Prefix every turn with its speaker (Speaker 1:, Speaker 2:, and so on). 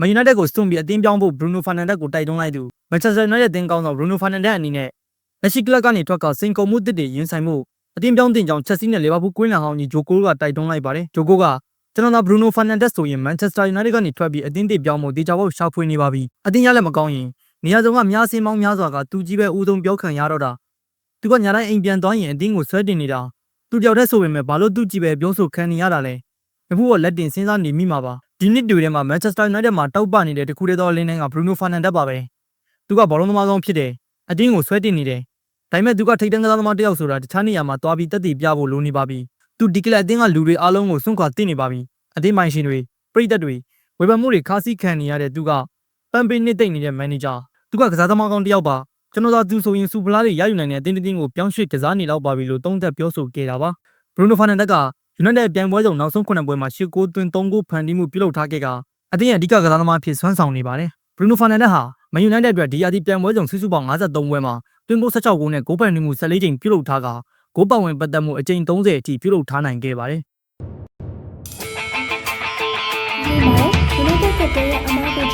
Speaker 1: မန်ယူနိုက်တက်ကိုစွန့်ပြီးအသင်းပြောင်းဖို့ဘရူနိုဖာနန်ဒက်ကိုတိုက်တွန်းလိုက်သူမန်ချက်စတာယူနိုက်တက်အသင်းကောင်းဆောင်ဘရူနိုဖာနန်ဒက်အနေနဲ့လက်ရှိကလပ်ကနေထွက်ကစိန်ကုန်မှုတစ်တွေရင်ဆိုင်မှုအသင်းပြောင်းတင်ကြောင်ချက်စီနဲ့လီဗာပူးကွင်းလန်ဟောင်းကြီးဂျိုကိုကတိုက်တွန်းလိုက်ပါတယ်ဂျိုကိုကကျွန်တော်သာဘရူနိုဖာနန်ဒက်ဆိုရင်မန်ချက်စတာယူနိုက်တက်ကနေထွက်ပြီးအသင်းတစ်ပြောင်းဖို့တေချာဖို့ရှာဖွေနေပါပြီအသင်းရလည်းမကောင်းရင်နေရာစုံကများစင်းမောင်းများစွာကသူကြီးပဲဦးဆုံးပြောခံရတော့တာသူကညာတိုင်းအိမ်ပြန်သွားရင်အသင်းကိုဆွဲတင်နေတာသူတယောက်တည်းဆိုပေမဲ့ဘာလို့သူကြီးပဲပြောဆိုခံနေရတာလဲအခုကလက်တင်စဉ်းစားနေမိမှာပါဒီနှစ်တူထဲမှာမန်ချက်စတာယူနိုက်တက်မှာတောက်ပနေတဲ့တခုတည်းသောလင်းနှန်းကဘရူနိုဖာနန်ဒက်ပါပဲသူကဘောလုံးသမားကောင်းဖြစ်တယ်အတင်းကိုဆွဲတင်နေတယ်ဒါပေမဲ့သူကထိတ်တန်းကစားသမားတစ်ယောက်ဆိုတာတခြားနေရာမှာသွားပြီးတက်တည်ပြဖို့လိုနေပါပြီသူဒီကလပ်အတင်းကလူတွေအားလုံးကိုစွန့်ခွာတင်နေပါပြီအတင်းမိုင်ရှင်တွေပရိသတ်တွေဝေဖန်မှုတွေခါးစည်းခံနေရတဲ့သူကပန်ပင်းနှစ်သိမ့်နေတဲ့မန်နေဂျာသူကကစားသမားကောင်းတစ်ယောက်ပါကျွန်တော်သာသူဆိုရင်စူပလာတွေရယူနိုင်တဲ့အတင်းတင်းကိုပြောင်းရွှေ့ကစားနေတော့ပါပြီလို့သုံးသပ်ပြောဆိုခဲ့တာပါဘရူနိုဖာနန်ဒက်က ယူနိုက်တက်ပြိုင်ပွဲစုံနောက်ဆုံးခုနှစ်ပွဲမှာ၈ဂိုးသွင်း၃ဂိုးဖန်တီးမှုပြုလုပ်ထားခဲ့ကအတင်းရဲ့အဓိကကစားသမားဖြစ်ဆွမ်းဆောင်နေပါတယ်ဘရူနိုဖာနန်ဒက်ဟာမန်ယူနိုက်တက်အတွက်ဒီယာတီပြိုင်ပွဲစုံစုစုပေါင်း53ပွဲမှာတွင်းဂိုး16ဂိုးနဲ့ဂိုးဖန်တီးမှု14ကြိမ်ပြုလုပ်ထားကဂိုးပတ်ဝင်ပတ်သက်မှုအကြိမ်30အထိပြုလုပ်ထားနိုင်ခဲ့ပါတယ်
Speaker 2: ဒီမှာ United ကတည်းကအမားကိုချပြပေး